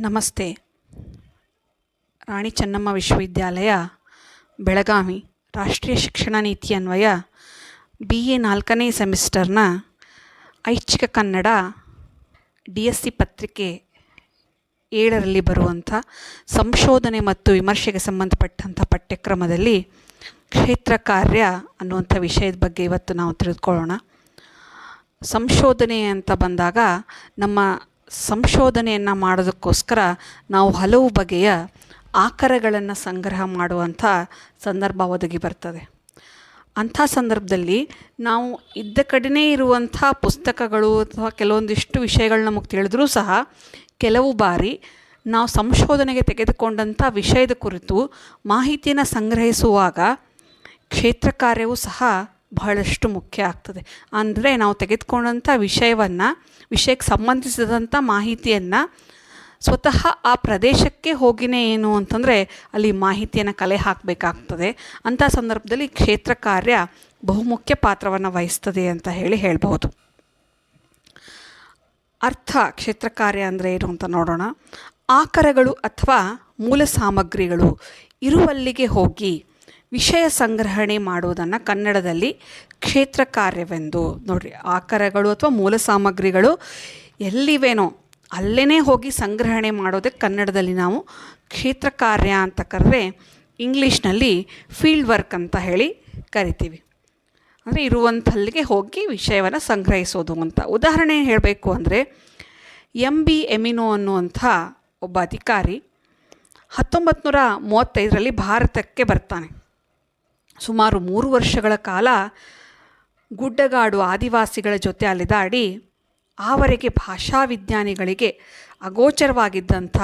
ನಮಸ್ತೆ. ರಾಣಿ ಚೆನ್ನಮ್ಮ ವಿಶ್ವವಿದ್ಯಾಲಯ, ಬೆಳಗಾವಿ, ರಾಷ್ಟ್ರೀಯ ಶಿಕ್ಷಣ ನೀತಿ ಅನ್ವಯ ಬಿ ಎ ನಾಲ್ಕನೇ ಸೆಮಿಸ್ಟರ್ನ ಐಚ್ಛಿಕ ಕನ್ನಡ ಡಿ ಎಸ್ ಸಿ ಪತ್ರಿಕೆ ಏಳರಲ್ಲಿ ಬರುವಂಥ ಸಂಶೋಧನೆ ಮತ್ತು ವಿಮರ್ಶೆಗೆ ಸಂಬಂಧಪಟ್ಟಂಥ ಪಠ್ಯಕ್ರಮದಲ್ಲಿ ಕ್ಷೇತ್ರ ಕಾರ್ಯ ಅನ್ನುವಂಥ ವಿಷಯದ ಬಗ್ಗೆ ಇವತ್ತು ನಾವು ತಿಳಿದುಕೊಳ್ಳೋಣ. ಸಂಶೋಧನೆ ಅಂತ ಬಂದಾಗ ನಮ್ಮ ಸಂಶೋಧನೆಯನ್ನು ಮಾಡೋದಕ್ಕೋಸ್ಕರ ನಾವು ಹಲವು ಬಗೆಯ ಆಕರಗಳನ್ನು ಸಂಗ್ರಹ ಮಾಡುವಂಥ ಸಂದರ್ಭ ಒದಗಿ ಬರ್ತದೆ. ಅಂಥ ಸಂದರ್ಭದಲ್ಲಿ ನಾವು ಇದ್ದ ಕಡೆನೇ ಇರುವಂಥ ಪುಸ್ತಕಗಳು ಅಥವಾ ಕೆಲವೊಂದಿಷ್ಟು ವಿಷಯಗಳು ನಮಗೆ ತಿಳಿದ್ರೂ ಸಹ ಕೆಲವು ಬಾರಿ ನಾವು ಸಂಶೋಧನೆಗೆ ತೆಗೆದುಕೊಂಡಂಥ ವಿಷಯದ ಕುರಿತು ಮಾಹಿತಿಯನ್ನು ಸಂಗ್ರಹಿಸುವಾಗ ಕ್ಷೇತ್ರ ಕಾರ್ಯವು ಸಹ ಬಹಳಷ್ಟು ಮುಖ್ಯ ಆಗ್ತದೆ. ಅಂದರೆ ನಾವು ತೆಗೆದುಕೊಂಡಂಥ ವಿಷಯವನ್ನು, ವಿಷಯಕ್ಕೆ ಸಂಬಂಧಿಸಿದಂಥ ಮಾಹಿತಿಯನ್ನು ಸ್ವತಃ ಆ ಪ್ರದೇಶಕ್ಕೆ ಹೋಗಿನೇ ಏನು ಅಂತಂದರೆ ಅಲ್ಲಿ ಮಾಹಿತಿಯನ್ನು ಕಲೆ ಹಾಕಬೇಕಾಗ್ತದೆ. ಅಂಥ ಸಂದರ್ಭದಲ್ಲಿ ಕ್ಷೇತ್ರ ಕಾರ್ಯ ಬಹುಮುಖ್ಯ ಪಾತ್ರವನ್ನು ವಹಿಸ್ತದೆ ಅಂತ ಹೇಳಿ ಹೇಳ್ಬೋದು ಅರ್ಥ ಕ್ಷೇತ್ರ ಕಾರ್ಯ ಅಂದರೆ ಏನು ಅಂತ ನೋಡೋಣ. ಆಕರಗಳು ಅಥವಾ ಮೂಲ ಸಾಮಗ್ರಿಗಳು ಇರುವಲ್ಲಿಗೆ ಹೋಗಿ ವಿಷಯ ಸಂಗ್ರಹಣೆ ಮಾಡುವುದನ್ನು ಕನ್ನಡದಲ್ಲಿ ಕ್ಷೇತ್ರ ಕಾರ್ಯವೆಂದು. ನೋಡಿರಿ, ಆಕರಗಳು ಅಥವಾ ಮೂಲ ಸಾಮಗ್ರಿಗಳು ಎಲ್ಲಿವೇನೋ ಅಲ್ಲೇ ಹೋಗಿ ಸಂಗ್ರಹಣೆ ಮಾಡೋದಕ್ಕೆ ಕನ್ನಡದಲ್ಲಿ ನಾವು ಕ್ಷೇತ್ರ ಕಾರ್ಯ ಅಂತ ಕರೆದ್ರೆ ಇಂಗ್ಲೀಷ್ನಲ್ಲಿ ಫೀಲ್ಡ್ ವರ್ಕ್ ಅಂತ ಹೇಳಿ ಕರಿತೀವಿ. ಅಂದರೆ ಇರುವಂಥಲ್ಲಿಗೆ ಹೋಗಿ ವಿಷಯವನ್ನು ಸಂಗ್ರಹಿಸೋದು ಅಂತ. ಉದಾಹರಣೆ ಹೇಳಬೇಕು ಅಂದರೆ ಎಂ ಬಿ ಎಮಿನೋ ಅನ್ನುವಂಥ ಒಬ್ಬ ಅಧಿಕಾರಿ ಹತ್ತೊಂಬತ್ತು ನೂರ ಮೂವತ್ತೈದರಲ್ಲಿ ಭಾರತಕ್ಕೆ ಬರ್ತಾನೆ. ಸುಮಾರು ಮೂರು ವರ್ಷಗಳ ಕಾಲ ಗುಡ್ಡಗಾಡು ಆದಿವಾಸಿಗಳ ಜೊತೆ ಅಲೆದಾಡಿ ಆವರೆಗೆ ಭಾಷಾ ವಿಜ್ಞಾನಿಗಳಿಗೆ ಅಗೋಚರವಾಗಿದ್ದಂಥ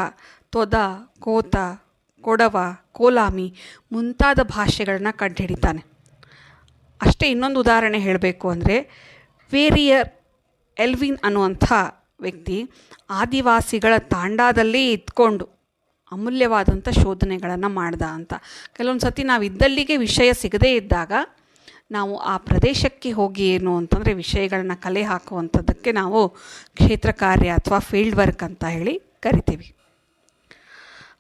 ತೊದ, ಕೋತ, ಕೊಡವ, ಕೋಲಾಮಿ ಮುಂತಾದ ಭಾಷೆಗಳನ್ನ ಕಂಡುಹಿಡಿತಾನೆ. ಅಷ್ಟೇ ಇನ್ನೊಂದು ಉದಾಹರಣೆ ಹೇಳಬೇಕು ಅಂದರೆ ವೇರಿಯರ್ ಎಲ್ವಿನ್ ಅನ್ನುವಂಥ ವ್ಯಕ್ತಿ ಆದಿವಾಸಿಗಳ ತಾಂಡಾದಲ್ಲೇ ಇದ್ಕೊಂಡು ಅಮೂಲ್ಯವಾದಂಥ ಶೋಧನೆಗಳನ್ನು ಮಾಡ್ದ ಅಂತ. ಕೆಲವೊಂದು ಸತಿ ನಾವು ಇದ್ದಲ್ಲಿಗೆ ವಿಷಯ ಸಿಗದೇ ಇದ್ದಾಗ ನಾವು ಆ ಪ್ರದೇಶಕ್ಕೆ ಹೋಗಿ ಏನು ಅಂತಂದರೆ ವಿಷಯಗಳನ್ನ ಕಲೆ ಹಾಕುವಂಥದ್ದಕ್ಕೆ ನಾವು ಕ್ಷೇತ್ರ ಕಾರ್ಯ ಅಥವಾ ಫೀಲ್ಡ್ ವರ್ಕ್ ಅಂತ ಹೇಳಿ ಕರಿತೀವಿ.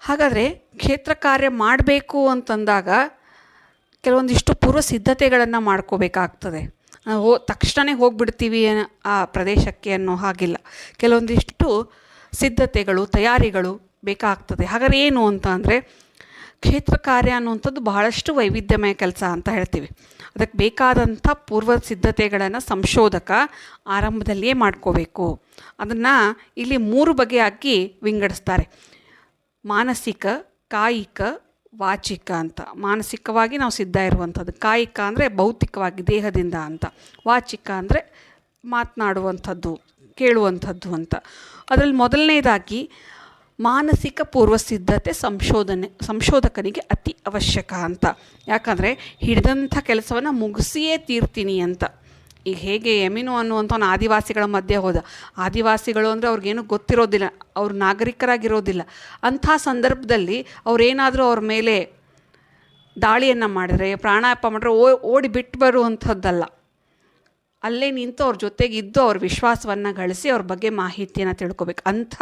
ಹಾಗಾದರೆ ಕ್ಷೇತ್ರ ಕಾರ್ಯ ಮಾಡಬೇಕು ಅಂತಂದಾಗ ಕೆಲವೊಂದಿಷ್ಟು ಪೂರ್ವ ಸಿದ್ಧತೆಗಳನ್ನು ಮಾಡ್ಕೋಬೇಕಾಗ್ತದೆ. ಹೋ ತಕ್ಷಣವೇ ಹೋಗಿಬಿಡ್ತೀವಿ ಆ ಪ್ರದೇಶಕ್ಕೆ ಅನ್ನೋ ಹಾಗಿಲ್ಲ. ಕೆಲವೊಂದಿಷ್ಟು ಸಿದ್ಧತೆಗಳು, ತಯಾರಿಗಳು ಬೇಕಾಗ್ತದೆ. ಹಾಗಾದ್ರೆ ಏನು ಅಂತ ಅಂದರೆ ಕ್ಷೇತ್ರ ಕಾರ್ಯ ಅನ್ನುವಂಥದ್ದು ಬಹಳಷ್ಟು ವೈವಿಧ್ಯಮಯ ಕೆಲಸ ಅಂತ ಹೇಳ್ತೀವಿ. ಅದಕ್ಕೆ ಬೇಕಾದಂಥ ಪೂರ್ವ ಸಿದ್ಧತೆಗಳನ್ನು ಸಂಶೋಧಕ ಆರಂಭದಲ್ಲಿಯೇ ಮಾಡ್ಕೋಬೇಕು. ಅದನ್ನು ಇಲ್ಲಿ ಮೂರು ಬಗೆಯಾಗಿ ವಿಂಗಡಿಸ್ತಾರೆ. ಮಾನಸಿಕ, ಕಾಯಿಕ, ವಾಚಿಕ ಅಂತ. ಮಾನಸಿಕವಾಗಿ ನಾವು ಸಿದ್ಧ ಇರುವಂಥದ್ದು. ಕಾಯಿಕ ಅಂದರೆ ಭೌತಿಕವಾಗಿ, ದೇಹದಿಂದ ಅಂತ. ವಾಚಿಕ ಅಂದರೆ ಮಾತನಾಡುವಂಥದ್ದು, ಕೇಳುವಂಥದ್ದು ಅಂತ. ಅದರಲ್ಲಿ ಮೊದಲನೇದಾಗಿ ಮಾನಸಿಕ ಪೂರ್ವ ಸಿದ್ಧತೆ ಸಂಶೋಧನೆ, ಸಂಶೋಧಕನಿಗೆ ಅತಿ ಅವಶ್ಯಕ ಅಂತ. ಯಾಕಂದರೆ ಹಿಡಿದಂಥ ಕೆಲಸವನ್ನು ಮುಗಿಸಿಯೇ ತೀರ್ತೀನಿ ಅಂತ. ಈಗ ಹೇಗೆ ಎಮಿನೋ ಅನ್ನುವಂಥವನು ಆದಿವಾಸಿಗಳ ಮಧ್ಯೆ ಹೋದ. ಆದಿವಾಸಿಗಳು ಅಂದರೆ ಅವ್ರಿಗೇನು ಗೊತ್ತಿರೋದಿಲ್ಲ. ಅವ್ರು ನಾಗರಿಕರಾಗಿರೋದಿಲ್ಲ. ಅಂಥ ಸಂದರ್ಭದಲ್ಲಿ ಅವರೇನಾದರೂ ಅವ್ರ ಮೇಲೆ ದಾಳಿಯನ್ನು ಮಾಡಿದ್ರೆ ಪ್ರಾಣಾಯಪ್ಪ ಮಾಡಿದ್ರೆ ಓ, ಓಡಿ ಬಿಟ್ಟು ಬರುವಂಥದ್ದಲ್ಲ. ಅಲ್ಲೇ ನಿಂತು ಅವ್ರ ಜೊತೆಗೆ ಇದ್ದು ಅವ್ರ ವಿಶ್ವಾಸವನ್ನು ಗಳಿಸಿ ಅವ್ರ ಬಗ್ಗೆ ಮಾಹಿತಿಯನ್ನು ತಿಳ್ಕೊಬೇಕು. ಅಂಥ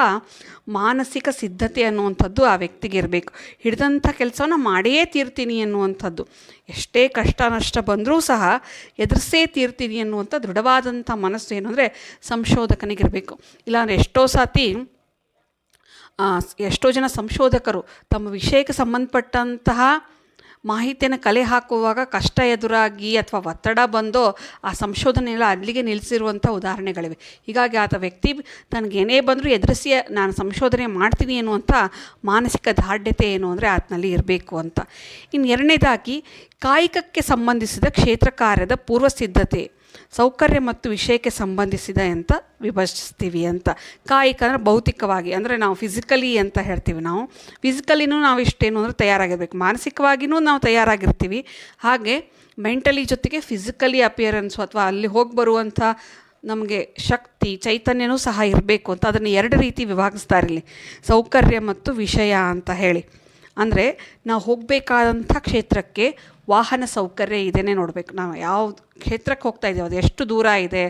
ಮಾನಸಿಕ ಸಿದ್ಧತೆ ಅನ್ನುವಂಥದ್ದು ಆ ವ್ಯಕ್ತಿಗೆ ಇರಬೇಕು. ಹಿಡಿದಂಥ ಕೆಲಸವನ್ನು ಮಾಡಿಯೇ ತೀರ್ತೀನಿ ಅನ್ನುವಂಥದ್ದು. ಎಷ್ಟೇ ಕಷ್ಟ ನಷ್ಟ ಬಂದರೂ ಸಹ ಎದುರಿಸೇ ತೀರ್ತೀನಿ ಅನ್ನುವಂಥ ದೃಢವಾದಂಥ ಮನಸ್ಸು ಏನು ಅಂದರೆ ಸಂಶೋಧಕನಿಗಿರಬೇಕು. ಇಲ್ಲಾಂದರೆ ಎಷ್ಟೋ ಸಾತಿ ಎಷ್ಟೋ ಜನ ಸಂಶೋಧಕರು ತಮ್ಮ ವಿಷಯಕ್ಕೆ ಸಂಬಂಧಪಟ್ಟಂತಹ ಮಾಹಿತಿಯನ್ನು ಕಲೆ ಹಾಕುವಾಗ ಕಷ್ಟ ಎದುರಾಗಿ ಅಥವಾ ಒತ್ತಡ ಬಂದೋ ಆ ಸಂಶೋಧನೆ ಎಲ್ಲ ಅಲ್ಲಿಗೆ ನಿಲ್ಲಿಸಿರುವಂಥ ಉದಾಹರಣೆಗಳಿವೆ. ಹೀಗಾಗಿ ಆತ ವ್ಯಕ್ತಿ ತನಗೇನೇ ಬಂದರೂ ಎದುರಿಸಿ ನಾನು ಸಂಶೋಧನೆ ಮಾಡ್ತೀನಿ ಅನ್ನುವಂಥ ಮಾನಸಿಕ ದಾರ್ಢ್ಯತೆ ಏನು ಅಂದರೆ ಆತನಲ್ಲಿ ಇರಬೇಕು ಅಂತ. ಇನ್ನು ಎರಡನೇದಾಗಿ ಕಾಯಕಕ್ಕೆ ಸಂಬಂಧಿಸಿದ ಕ್ಷೇತ್ರ ಕಾರ್ಯದ ಪೂರ್ವ ಸಿದ್ಧತೆ ಸೌಕರ್ಯ ಮತ್ತು ವಿಷಯಕ್ಕೆ ಸಂಬಂಧಿಸಿದ ಅಂತ ವಿಭಜಿಸ್ತೀವಿ ಅಂತ. ಕಾಯಿಕ ಅಂದರೆ ಭೌತಿಕವಾಗಿ, ಅಂದರೆ ನಾವು ಫಿಸಿಕಲಿ ಅಂತ ಹೇಳ್ತೀವಿ ನಾವು. ಫಿಸಿಕಲಿನೂ ನಾವು ಇಷ್ಟೇನು ಅಂದರೆ ತಯಾರಾಗಿರ್ಬೇಕು. ಮಾನಸಿಕವಾಗಿಯೂ ನಾವು ತಯಾರಾಗಿರ್ತೀವಿ. ಹಾಗೆ ಮೆಂಟಲಿ ಜೊತೆಗೆ ಫಿಸಿಕಲಿ ಅಪಿಯರೆನ್ಸು ಅಥವಾ ಅಲ್ಲಿ ಹೋಗಿ ಬರುವಂಥ ನಮಗೆ ಶಕ್ತಿ, ಚೈತನ್ಯನೂ ಸಹ ಇರಬೇಕು ಅಂತ. ಅದನ್ನು ಎರಡು ರೀತಿ ವಿಭಾಗಿಸ್ತಾರೆ ಇಲ್ಲಿ ಸೌಕರ್ಯ ಮತ್ತು ವಿಷಯ ಅಂತ ಹೇಳಿ. ಅಂದರೆ ನಾವು ಹೋಗಬೇಕಾದಂಥ ಕ್ಷೇತ್ರಕ್ಕೆ ವಾಹನ ಸೌಕರ್ಯ ಇದೇ ನೋಡಬೇಕು. ನಾವು ಯಾವ ಕ್ಷೇತ್ರಕ್ಕೆ ಹೋಗ್ತಾ ಇದ್ದೀವಿ, ಅದು ಎಷ್ಟು ದೂರ ಇದೆ,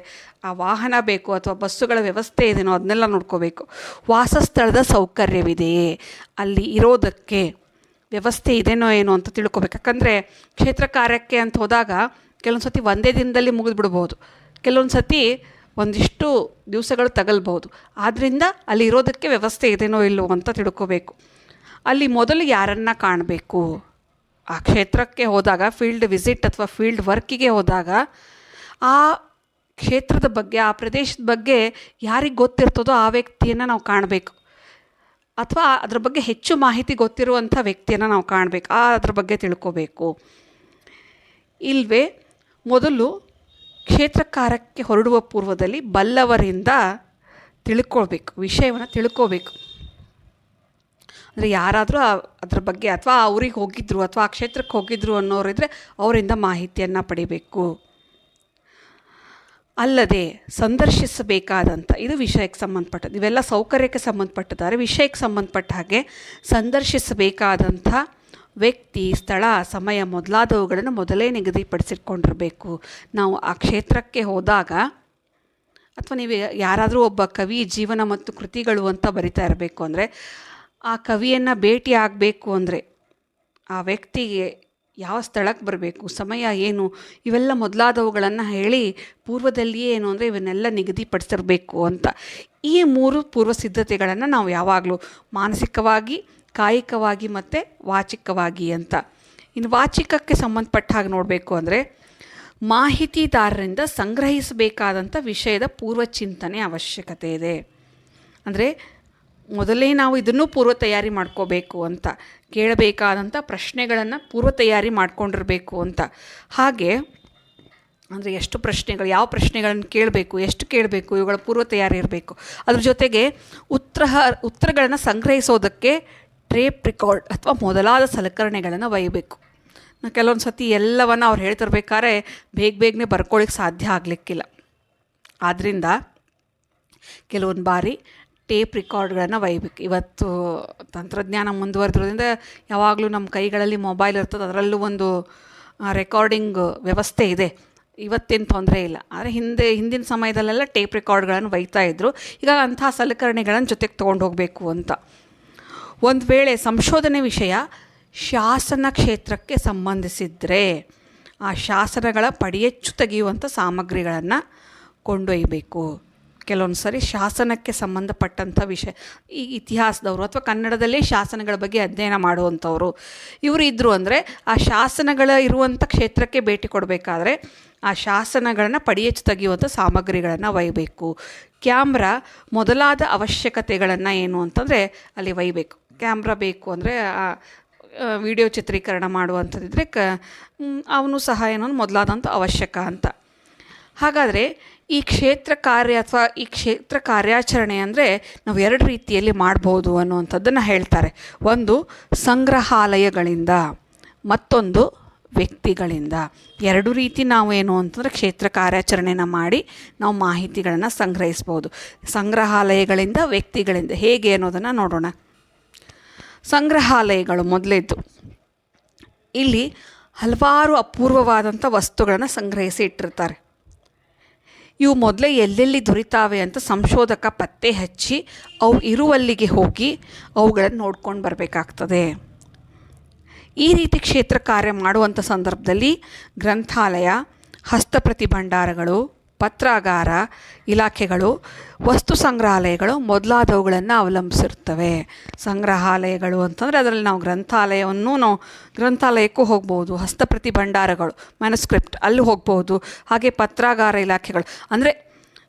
ಆ ವಾಹನ ಬೇಕು ಅಥವಾ ಬಸ್ಸುಗಳ ವ್ಯವಸ್ಥೆ ಇದೆಯೋ ಅದನ್ನೆಲ್ಲ ನೋಡ್ಕೋಬೇಕು. ವಾಸಸ್ಥಳದ ಸೌಕರ್ಯವಿದೆಯೇ ಅಲ್ಲಿ ಇರೋದಕ್ಕೆ ವ್ಯವಸ್ಥೆ ಇದೆಯೋ ಏನೋ ಅಂತ ತಿಳ್ಕೊಬೇಕು. ಯಾಕಂದರೆ ಕ್ಷೇತ್ರ ಕಾರ್ಯಕ್ಕೆ ಅಂತ ಹೋದಾಗ ಕೆಲವೊಂದು ಸತಿ ಒಂದೇ ದಿನದಲ್ಲಿ ಮುಗಿದು ಬಿಡ್ಬೋದು ಕೆಲವೊಂದು ಸತಿ ಒಂದಿಷ್ಟು ದಿವಸಗಳು ತಗಲ್ಬೋದು. ಆದ್ದರಿಂದ ಅಲ್ಲಿ ಇರೋದಕ್ಕೆ ವ್ಯವಸ್ಥೆ ಇದೆಯೋ ಇಲ್ಲವೋ ಅಂತ ತಿಳ್ಕೊಬೇಕು. ಅಲ್ಲಿ ಮೊದಲು ಯಾರನ್ನು ಕಾಣಬೇಕು? ಆ ಕ್ಷೇತ್ರಕ್ಕೆ ಹೋದಾಗ ಫೀಲ್ಡ್ ವಿಸಿಟ್ ಅಥವಾ ಫೀಲ್ಡ್ ವರ್ಕಿಗೆ ಹೋದಾಗ, ಆ ಕ್ಷೇತ್ರದ ಬಗ್ಗೆ, ಆ ಪ್ರದೇಶದ ಬಗ್ಗೆ ಯಾರಿಗೆ ಗೊತ್ತಿರ್ತದೋ ಆ ವ್ಯಕ್ತಿಯನ್ನು ನಾವು ಕಾಣಬೇಕು. ಅಥವಾ ಅದ್ರ ಬಗ್ಗೆ ಹೆಚ್ಚು ಮಾಹಿತಿ ಗೊತ್ತಿರುವಂಥ ವ್ಯಕ್ತಿಯನ್ನು ನಾವು ಕಾಣಬೇಕು. ಆ ಅದ್ರ ಬಗ್ಗೆ ತಿಳ್ಕೋಬೇಕು. ಇಲ್ವೇ, ಮೊದಲು ಕ್ಷೇತ್ರಕಾರಕ್ಕೆ ಹೊರಡುವ ಪೂರ್ವದಲ್ಲಿ ಬಲ್ಲವರಿಂದ ತಿಳ್ಕೊಳ್ಬೇಕು, ವಿಷಯವನ್ನು ತಿಳ್ಕೋಬೇಕು ಅಂದರೆ ಯಾರಾದರೂ ಅದ್ರ ಬಗ್ಗೆ ಅಥವಾ ಆ ಊರಿಗೆ ಹೋಗಿದ್ರು ಅಥವಾ ಆ ಕ್ಷೇತ್ರಕ್ಕೆ ಹೋಗಿದ್ರು ಅನ್ನೋರಿದ್ರೆ ಅವರಿಂದ ಮಾಹಿತಿಯನ್ನು ಪಡಿಬೇಕು. ಅಲ್ಲದೆ ಸಂದರ್ಶಿಸಬೇಕಾದಂಥ ಇದು ವಿಷಯಕ್ಕೆ ಸಂಬಂಧಪಟ್ಟದ್ದು. ಇವೆಲ್ಲ ಸೌಕರ್ಯಕ್ಕೆ ಸಂಬಂಧಪಟ್ಟಿದ್ದಾರೆ. ವಿಷಯಕ್ಕೆ ಸಂಬಂಧಪಟ್ಟ ಹಾಗೆ ಸಂದರ್ಶಿಸಬೇಕಾದಂಥ ವ್ಯಕ್ತಿ, ಸ್ಥಳ, ಸಮಯ ಮೊದಲಾದವುಗಳನ್ನು ಮೊದಲೇ ನಿಗದಿಪಡಿಸಿಟ್ಕೊಂಡಿರಬೇಕು. ನಾವು ಆ ಕ್ಷೇತ್ರಕ್ಕೆ ಹೋದಾಗ ಅಥವಾ ನೀವು ಯಾರಾದರೂ ಒಬ್ಬ ಕವಿ, ಜೀವನ ಮತ್ತು ಕೃತಿಗಳು ಅಂತ ಬರಿತಾ ಇರಬೇಕು ಅಂದರೆ ಆ ಕವಿಯನ್ನು ಭೇಟಿ ಆಗಬೇಕು ಅಂದರೆ ಆ ವ್ಯಕ್ತಿಗೆ ಯಾವ ಸ್ಥಳಕ್ಕೆ ಬರಬೇಕು, ಸಮಯ ಏನು, ಇವೆಲ್ಲ ಮೊದಲಾದವುಗಳನ್ನು ಹೇಳಿ ಪೂರ್ವದಲ್ಲಿಯೇ ಏನು ಅಂದರೆ ಇವನ್ನೆಲ್ಲ ನಿಗದಿಪಡಿಸಿರಬೇಕು ಅಂತ. ಈ ಮೂರು ಪೂರ್ವ ಸಿದ್ಧತೆಗಳನ್ನು ನಾವು ಯಾವಾಗಲೂ ಮಾನಸಿಕವಾಗಿ, ಕಾಯಿಕವಾಗಿ ಮತ್ತು ವಾಚಿಕವಾಗಿ ಅಂತ. ಇನ್ನು ವಾಚಿಕಕ್ಕೆ ಸಂಬಂಧಪಟ್ಟ ಹಾಗೆ ನೋಡಬೇಕು ಅಂದರೆ ಮಾಹಿತಿದಾರರಿಂದ ಸಂಗ್ರಹಿಸಬೇಕಾದಂಥ ವಿಷಯದ ಪೂರ್ವ ಚಿಂತನೆ ಅವಶ್ಯಕತೆ ಇದೆ. ಅಂದರೆ ಮೊದಲೇ ನಾವು ಇದನ್ನು ಪೂರ್ವ ತಯಾರಿ ಮಾಡ್ಕೋಬೇಕು ಅಂತ, ಕೇಳಬೇಕಾದಂಥ ಪ್ರಶ್ನೆಗಳನ್ನು ಪೂರ್ವ ತಯಾರಿ ಮಾಡ್ಕೊಂಡಿರಬೇಕು ಅಂತ. ಹಾಗೆ, ಅಂದರೆ ಎಷ್ಟು ಪ್ರಶ್ನೆಗಳು, ಯಾವ ಪ್ರಶ್ನೆಗಳನ್ನು ಕೇಳಬೇಕು, ಎಷ್ಟು ಕೇಳಬೇಕು, ಇವುಗಳ ಪೂರ್ವ ತಯಾರಿ ಇರಬೇಕು. ಅದ್ರ ಜೊತೆಗೆ ಉತ್ತರ, ಉತ್ತರಗಳನ್ನು ಸಂಗ್ರಹಿಸೋದಕ್ಕೆ ಟ್ರೇಪ್ ರೆಕಾರ್ಡ್ ಅಥವಾ ಮೊದಲಾದ ಸಲಕರಣೆಗಳನ್ನು ಒಯ್ಯಬೇಕು. ಕೆಲವೊಂದು ಸತಿ ಎಲ್ಲವನ್ನು ಅವ್ರು ಹೇಳ್ತಿರ್ಬೇಕಾದ್ರೆ ಬೇಗ ಬೇಗನೆ ಬರ್ಕೊಳ್ಳಿಕ್ಕೆ ಸಾಧ್ಯ ಆಗಲಿಕ್ಕಿಲ್ಲ. ಆದ್ದರಿಂದ ಕೆಲವೊಂದು ಬಾರಿ ಟೇಪ್ ರೆಕಾರ್ಡ್ಗಳನ್ನು ಒಯ್ಬೇಕು ಇವತ್ತು ತಂತ್ರಜ್ಞಾನ ಮುಂದುವರೆದಿರೋದ್ರಿಂದ ಯಾವಾಗಲೂ ನಮ್ಮ ಕೈಗಳಲ್ಲಿ ಮೊಬೈಲ್ ಇರ್ತದೆ, ಅದರಲ್ಲೂ ಒಂದು ರೆಕಾರ್ಡಿಂಗ್ ವ್ಯವಸ್ಥೆ ಇದೆ. ಇವತ್ತೇನು ತೊಂದರೆ ಇಲ್ಲ. ಆದರೆ ಹಿಂದೆ, ಹಿಂದಿನ ಸಮಯದಲ್ಲೆಲ್ಲ ಟೇಪ್ ರೆಕಾರ್ಡ್ಗಳನ್ನು ಒಯ್ತಾ ಇದ್ದರು ಈಗ ಅಂಥ ಸಲಕರಣೆಗಳನ್ನು ಜೊತೆಗೆ ತೊಗೊಂಡು ಹೋಗಬೇಕು ಅಂತ. ಒಂದು ವೇಳೆ ಸಂಶೋಧನೆ ವಿಷಯ ಶಾಸನ ಕ್ಷೇತ್ರಕ್ಕೆ ಸಂಬಂಧಿಸಿದರೆ ಆ ಶಾಸನಗಳ ಪಡಿಯೆಚ್ಚು ತೆಗೆಯುವಂಥ ಸಾಮಗ್ರಿಗಳನ್ನು ಕೊಂಡೊಯ್ಯಬೇಕು ಕೆಲವೊಂದು ಸಾರಿ ಶಾಸನಕ್ಕೆ ಸಂಬಂಧಪಟ್ಟಂಥ ವಿಷಯ, ಈ ಇತಿಹಾಸದವರು ಅಥವಾ ಕನ್ನಡದಲ್ಲೇ ಶಾಸನಗಳ ಬಗ್ಗೆ ಅಧ್ಯಯನ ಮಾಡುವಂಥವ್ರು, ಇವರು ಇದ್ದರು ಅಂದರೆ ಆ ಶಾಸನಗಳ ಇರುವಂಥ ಕ್ಷೇತ್ರಕ್ಕೆ ಭೇಟಿ ಕೊಡಬೇಕಾದ್ರೆ ಆ ಶಾಸನಗಳನ್ನು ಪಡಿಯಚ್ಚು ತೆಗೆಯುವಂಥ ಸಾಮಗ್ರಿಗಳನ್ನು ಒಯ್ಯಬೇಕು ಕ್ಯಾಮ್ರಾ ಮೊದಲಾದ ಅವಶ್ಯಕತೆಗಳನ್ನು ಏನು ಅಂತಂದರೆ ಅಲ್ಲಿ ಒಯ್ಯಬೇಕು ಕ್ಯಾಮ್ರಾ ಬೇಕು ಅಂದರೆ ವಿಡಿಯೋ ಚಿತ್ರೀಕರಣ ಮಾಡುವಂಥದ್ದಿದ್ರೆ ಕ ಅವನು ಸಹ ಏನೋ ಮೊದಲಾದಂಥ ಅವಶ್ಯಕ ಅಂತ. ಹಾಗಾದರೆ ಈ ಕ್ಷೇತ್ರ ಕಾರ್ಯ ಅಥವಾ ಈ ಕ್ಷೇತ್ರ ಕಾರ್ಯಾಚರಣೆ ಅಂದರೆ ನಾವು ಎರಡು ರೀತಿಯಲ್ಲಿ ಮಾಡ್ಬೋದು ಅನ್ನುವಂಥದ್ದನ್ನು ಹೇಳ್ತಾರೆ. ಒಂದು ಸಂಗ್ರಹಾಲಯಗಳಿಂದ, ಮತ್ತೊಂದು ವ್ಯಕ್ತಿಗಳಿಂದ. ಎರಡು ರೀತಿ ನಾವು ಏನು ಅಂತಂದರೆ ಕ್ಷೇತ್ರ ಕಾರ್ಯಾಚರಣೆಯನ್ನು ಮಾಡಿ ನಾವು ಮಾಹಿತಿಗಳನ್ನು ಸಂಗ್ರಹಿಸ್ಬೋದು. ಸಂಗ್ರಹಾಲಯಗಳಿಂದ ವ್ಯಕ್ತಿಗಳಿಂದ ಹೇಗೆ ಅನ್ನೋದನ್ನು ನೋಡೋಣ. ಸಂಗ್ರಹಾಲಯಗಳು ಮೊದಲೇದ್ದು. ಇಲ್ಲಿ ಹಲವಾರು ಅಪೂರ್ವವಾದಂಥ ವಸ್ತುಗಳನ್ನು ಸಂಗ್ರಹಿಸಿ ಇಟ್ಟಿರ್ತಾರೆ. ಇವು ಮೊದಲೇ ಎಲ್ಲೆಲ್ಲಿ ದೊರಿತಾವೆ ಅಂತ ಸಂಶೋಧಕ ಪತ್ತೆ ಹಚ್ಚಿ ಅವು ಇರುವಲ್ಲಿಗೆ ಹೋಗಿ ಅವುಗಳನ್ನು ನೋಡ್ಕೊಂಡು ಬರಬೇಕಾಗ್ತದೆ. ಈ ರೀತಿ ಕ್ಷೇತ್ರ ಕಾರ್ಯ ಮಾಡುವಂಥ ಸಂದರ್ಭದಲ್ಲಿ ಗ್ರಂಥಾಲಯ ಹಸ್ತಪ್ರತಿ ಭಂಡಾರಗಳು ಪತ್ರಾಗಾರ ಇಲಾಖೆಗಳು, ವಸ್ತು ಸಂಗ್ರಹಾಲಯಗಳು ಮೊದಲಾದವುಗಳನ್ನು ಅವಲಂಬಿಸಿರ್ತವೆ ಸಂಗ್ರಹಾಲಯಗಳು ಅಂತಂದರೆ ಅದರಲ್ಲಿ ನಾವು ಗ್ರಂಥಾಲಯವನ್ನು ನಾವು ಗ್ರಂಥಾಲಯಕ್ಕೂ ಹೋಗ್ಬೋದು ಹಸ್ತಪ್ರತಿ ಭಂಡಾರಗಳು ಮ್ಯಾನುಸ್ಕ್ರಿಪ್ಟ್ ಅಲ್ಲಿ ಹೋಗ್ಬೋದು, ಹಾಗೆ ಪತ್ರಾಗಾರ ಇಲಾಖೆಗಳು. ಅಂದರೆ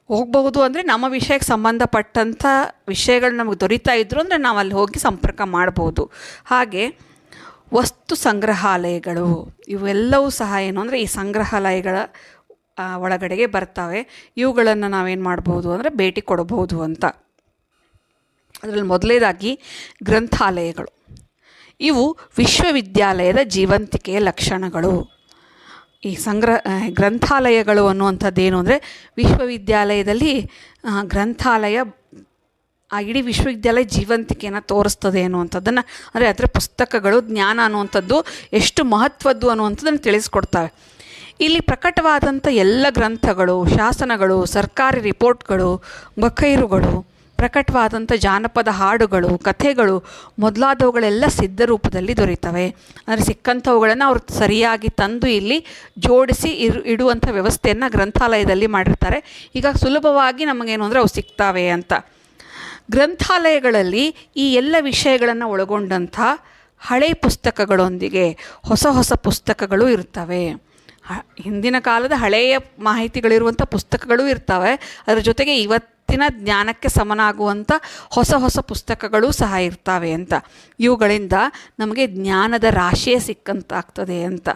ಹೋಗ್ಬಹುದು ಅಂದರೆ ನಮ್ಮ ವಿಷಯಕ್ಕೆ ಸಂಬಂಧಪಟ್ಟಂಥ ವಿಷಯಗಳು ನಮಗೆ ದೊರೀತಾ ಇದ್ರು ಅಂದರೆ ನಾವು ಅಲ್ಲಿ ಹೋಗಿ ಸಂಪರ್ಕ ಮಾಡ್ಬೋದು. ಹಾಗೆ ವಸ್ತು ಸಂಗ್ರಹಾಲಯಗಳು, ಇವೆಲ್ಲವೂ ಸಹ ಏನು ಅಂದರೆ ಈ ಸಂಗ್ರಹಾಲಯಗಳ ಒಳಗಡೆಗೆ ಬರ್ತವೆ. ಇವುಗಳನ್ನು ನಾವೇನು ಮಾಡ್ಬೋದು ಅಂದರೆ ಭೇಟಿ ಕೊಡಬಹುದು ಅಂತ. ಅದರಲ್ಲಿ ಮೊದಲೇದಾಗಿ ಗ್ರಂಥಾಲಯಗಳು. ಇವು ವಿಶ್ವವಿದ್ಯಾಲಯದ ಜೀವಂತಿಕೆಯ ಲಕ್ಷಣಗಳು. ಈ ಸಂಗ್ರಹ ಗ್ರಂಥಾಲಯಗಳು ಏನು ಅಂದರೆ ವಿಶ್ವವಿದ್ಯಾಲಯದಲ್ಲಿ ಗ್ರಂಥಾಲಯ, ಆ, ಇಡೀ ವಿಶ್ವವಿದ್ಯಾಲಯ ಜೀವಂತಿಕೆಯನ್ನು ತೋರಿಸ್ತದೆ ಅನ್ನುವಂಥದ್ದನ್ನು, ಅಂದರೆ ಅದರ ಪುಸ್ತಕಗಳು, ಜ್ಞಾನ ಅನ್ನುವಂಥದ್ದು ಎಷ್ಟು ಮಹತ್ವದ್ದು ಅನ್ನುವಂಥದ್ದನ್ನು ತಿಳಿಸ್ಕೊಡ್ತವೆ. ಇಲ್ಲಿ ಪ್ರಕಟವಾದಂಥ ಎಲ್ಲ ಗ್ರಂಥಗಳು, ಶಾಸನಗಳು, ಸರ್ಕಾರಿ ರಿಪೋರ್ಟ್ಗಳು ಬಖೈರುಗಳು ಪ್ರಕಟವಾದಂಥ ಜಾನಪದ ಹಾಡುಗಳು, ಕಥೆಗಳು ಮೊದಲಾದವುಗಳೆಲ್ಲ ಸಿದ್ಧ ರೂಪದಲ್ಲಿ ದೊರೀತವೆ ಅಂದರೆ ಸಿಕ್ಕಂಥವುಗಳನ್ನು ಅವರು ಸರಿಯಾಗಿ ತಂದು ಇಲ್ಲಿ ಜೋಡಿಸಿ ಇರು, ಇಡುವಂಥ ವ್ಯವಸ್ಥೆಯನ್ನು ಗ್ರಂಥಾಲಯದಲ್ಲಿ ಮಾಡಿರ್ತಾರೆ. ಈಗ ಸುಲಭವಾಗಿ ನಮಗೇನು ಅಂದರೆ ಅವು ಸಿಗ್ತಾವೆ ಅಂತ. ಗ್ರಂಥಾಲಯಗಳಲ್ಲಿ ಈ ಎಲ್ಲ ವಿಷಯಗಳನ್ನು ಒಳಗೊಂಡಂಥ ಹಳೆ ಪುಸ್ತಕಗಳೊಂದಿಗೆ ಹೊಸ ಹೊಸ ಪುಸ್ತಕಗಳು ಇರ್ತವೆ. ಹಿಂದಿನ ಕಾಲದ ಹಳೆಯ ಮಾಹಿತಿಗಳಿರುವಂಥ ಪುಸ್ತಕಗಳು ಇರ್ತವೆ. ಅದರ ಜೊತೆಗೆ ಇವತ್ತಿನ ಜ್ಞಾನಕ್ಕೆ ಸಮನಾಗುವಂಥ ಹೊಸ ಹೊಸ ಪುಸ್ತಕಗಳು ಸಹ ಇರ್ತವೆ ಅಂತ. ಇವುಗಳಿಂದ ನಮಗೆ ಜ್ಞಾನದ ರಾಶಿಯೇ ಸಿಕ್ಕಂತಾಗ್ತದೆ ಅಂತ.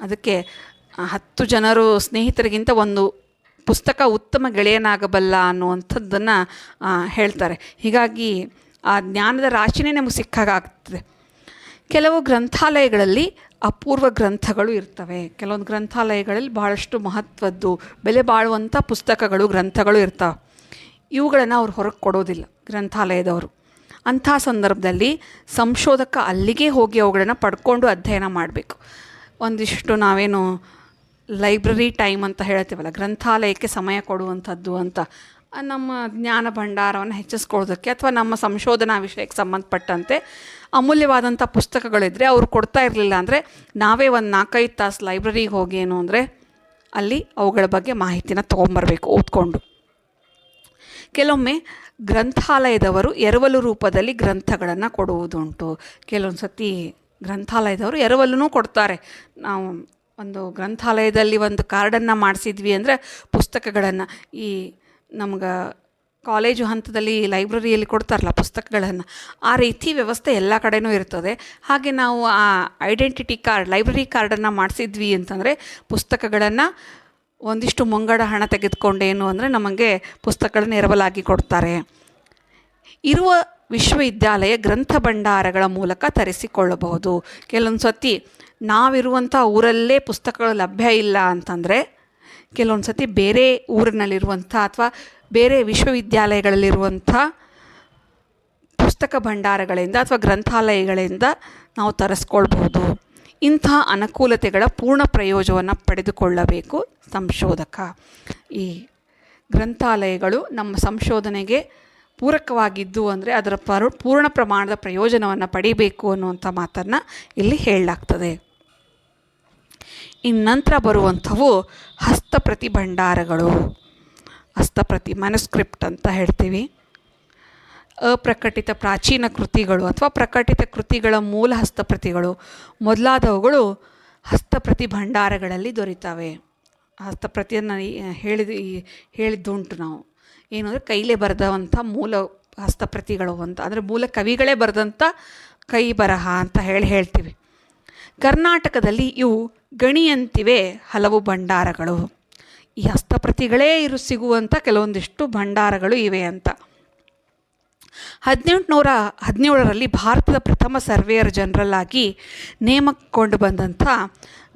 ಅದಕ್ಕೆ ಹತ್ತು ಜನರು ಸ್ನೇಹಿತರಿಗಿಂತ ಒಂದು ಪುಸ್ತಕ ಉತ್ತಮ ಗೆಳೆಯನಾಗಬಲ್ಲ ಅನ್ನುವಂಥದ್ದನ್ನು ಹೇಳ್ತಾರೆ. ಹೀಗಾಗಿ ಆ ಜ್ಞಾನದ ರಾಶಿನೇ ನಮಗೆ ಸಿಕ್ಕಾಗ್ತದೆ ಕೆಲವು ಗ್ರಂಥಾಲಯಗಳಲ್ಲಿ ಅಪೂರ್ವ ಗ್ರಂಥಗಳು ಇರ್ತವೆ. ಕೆಲವೊಂದು ಗ್ರಂಥಾಲಯಗಳಲ್ಲಿ ಭಾಳಷ್ಟು ಮಹತ್ವದ್ದು, ಬೆಲೆ ಬಾಳುವಂಥ ಪುಸ್ತಕಗಳು, ಗ್ರಂಥಗಳು ಇರ್ತವೆ. ಇವುಗಳನ್ನು ಅವ್ರು ಹೊರಗೆ ಕೊಡೋದಿಲ್ಲ ಗ್ರಂಥಾಲಯದವರು. ಅಂಥ ಸಂದರ್ಭದಲ್ಲಿ ಸಂಶೋಧಕ ಅಲ್ಲಿಗೆ ಹೋಗಿ ಅವುಗಳನ್ನು ಪಡ್ಕೊಂಡು ಅಧ್ಯಯನ ಮಾಡಬೇಕು. ಒಂದಿಷ್ಟು ನಾವೇನು ಲೈಬ್ರರಿ ಟೈಮ್ ಅಂತ ಹೇಳ್ತೀವಲ್ಲ, ಗ್ರಂಥಾಲಯಕ್ಕೆ ಸಮಯ ಕೊಡುವಂಥದ್ದು ಅಂತ. ನಮ್ಮ ಜ್ಞಾನ ಭಂಡಾರವನ್ನು ಹೆಚ್ಚಿಸ್ಕೊಳ್ಳೋದಕ್ಕೆ ಅಥವಾ ನಮ್ಮ ಸಂಶೋಧನಾ ವಿಷಯಕ್ಕೆ ಸಂಬಂಧಪಟ್ಟಂತೆ ಅಮೂಲ್ಯವಾದಂಥ ಪುಸ್ತಕಗಳಿದ್ದರೆ ಅವರು ಕೊಡ್ತಾ ಇರಲಿಲ್ಲ ಅಂದರೆ ನಾವೇ ಒಂದು ನಾಲ್ಕೈದು ತಾಸು ಲೈಬ್ರರಿಗೆ ಹೋಗಿ ಏನು ಅಂದರೆ ಅಲ್ಲಿ ಅವುಗಳ ಬಗ್ಗೆ ಮಾಹಿತಿನ ತೊಗೊಂಬರ್ಬೇಕು ಓದ್ಕೊಂಡು. ಕೆಲವೊಮ್ಮೆ ಗ್ರಂಥಾಲಯದವರು ಎರವಲು ರೂಪದಲ್ಲಿ ಗ್ರಂಥಗಳನ್ನು ಕೊಡುವುದುಂಟು. ಕೆಲವೊಂದು ಸತಿ ಗ್ರಂಥಾಲಯದವರು ಎರವಲೂ ಕೊಡ್ತಾರೆ. ನಾವು ಒಂದು ಗ್ರಂಥಾಲಯದಲ್ಲಿ ಒಂದು ಕಾರ್ಡನ್ನು ಮಾಡಿಸಿದ್ವಿ ಅಂದರೆ ಪುಸ್ತಕಗಳನ್ನು ಈ ನಮ್ಗೆ ಕಾಲೇಜು ಹಂತದಲ್ಲಿ ಲೈಬ್ರರಿಯಲ್ಲಿ ಕೊಡ್ತಾರಲ್ಲ ಪುಸ್ತಕಗಳನ್ನು, ಆ ರೀತಿ ವ್ಯವಸ್ಥೆ ಎಲ್ಲ ಕಡೆಯೂ ಇರ್ತದೆ. ಹಾಗೆ ನಾವು ಆ ಐಡೆಂಟಿಟಿ ಕಾರ್ಡ್, ಲೈಬ್ರರಿ ಕಾರ್ಡನ್ನು ಮಾಡಿಸಿದ್ವಿ ಅಂತಂದರೆ ಪುಸ್ತಕಗಳನ್ನು ಒಂದಿಷ್ಟು ಮುಂಗಡ ಹಣ ತೆಗೆದುಕೊಂಡೇನು ಅಂದರೆ ನಮಗೆ ಪುಸ್ತಕಗಳನ್ನ ಎರವಲಾಗಿ ಕೊಡ್ತಾರೆ. ಇರುವ ವಿಶ್ವವಿದ್ಯಾಲಯ ಗ್ರಂಥ ಭಂಡಾರಗಳ ಮೂಲಕ ತರಿಸಿಕೊಳ್ಳಬಹುದು. ಕೆಲವೊಂದು ಸತಿ ನಾವಿರುವಂಥ ಊರಲ್ಲೇ ಪುಸ್ತಕಗಳು ಲಭ್ಯ ಇಲ್ಲ ಅಂತಂದರೆ, ಕೆಲವೊಂದು ಸತಿ ಬೇರೆ ಊರಿನಲ್ಲಿರುವಂಥ ಅಥವಾ ಬೇರೆ ವಿಶ್ವವಿದ್ಯಾಲಯಗಳಲ್ಲಿರುವಂಥ ಪುಸ್ತಕ ಭಂಡಾರಗಳಿಂದ ಅಥವಾ ಗ್ರಂಥಾಲಯಗಳಿಂದ ನಾವು ತರಿಸ್ಕೊಳ್ಬೋದು. ಇಂಥ ಅನುಕೂಲತೆಗಳ ಪೂರ್ಣ ಪ್ರಯೋಜನವನ್ನು ಪಡೆದುಕೊಳ್ಳಬೇಕು ಸಂಶೋಧಕ. ಈ ಗ್ರಂಥಾಲಯಗಳು ನಮ್ಮ ಸಂಶೋಧನೆಗೆ ಪೂರಕವಾಗಿದ್ದು ಅಂದರೆ ಅದರ ಪರು, ಪೂರ್ಣ ಪ್ರಮಾಣದ ಪ್ರಯೋಜನವನ್ನು ಪಡಿಬೇಕು ಅನ್ನುವಂಥ ಮಾತನ್ನು ಇಲ್ಲಿ ಹೇಳಲಾಗ್ತದೆ. ಇನ್ನು ನಂತರ ಬರುವಂಥವು ಹಸ್ತಪ್ರತಿ ಭಂಡಾರಗಳು ಹಸ್ತಪ್ರತಿ ಮ್ಯಾನುಸ್ಕ್ರಿಪ್ಟ್ ಅಂತ ಹೇಳ್ತೀವಿ. ಅಪ್ರಕಟಿತ ಪ್ರಾಚೀನ ಕೃತಿಗಳು ಅಥವಾ ಪ್ರಕಟಿತ ಕೃತಿಗಳ ಮೂಲ ಹಸ್ತಪ್ರತಿಗಳು ಮೊದಲಾದವುಗಳು ಹಸ್ತಪ್ರತಿ ಭಂಡಾರಗಳಲ್ಲಿ ದೊರೀತವೆ. ಹಸ್ತಪ್ರತಿಯನ್ನು ಹೇಳಿದ ಹೇಳಿದ್ದುಂಟು ನಾವು. ಏನು ಅಂದರೆ ಕೈಲೇ ಬರೆದಂಥ ಮೂಲ ಹಸ್ತಪ್ರತಿಗಳು ಅಂತ, ಅಂದರೆ ಮೂಲ ಕವಿಗಳೇ ಬರೆದಂಥ ಕೈ ಬರಹ ಅಂತ ಹೇಳಿ ಹೇಳ್ತೀವಿ. ಕರ್ನಾಟಕದಲ್ಲಿ ಇವು ಗಣಿಯಂತಿವೆ ಹಲವು ಭಂಡಾರಗಳು. ಈ ಹಸ್ತಪ್ರತಿಗಳೇ ಇರು ಸಿಗುವಂಥ ಕೆಲವೊಂದಿಷ್ಟು ಭಂಡಾರಗಳು ಇವೆ ಅಂತ. ಹದಿನೆಂಟುನೂರ ಹದಿನೇಳರಲ್ಲಿ ಭಾರತದ ಪ್ರಥಮ ಸರ್ವೇಯರ್ ಜನರಲ್ ಆಗಿ ನೇಮಕಗೊಂಡು ಬಂದಂಥ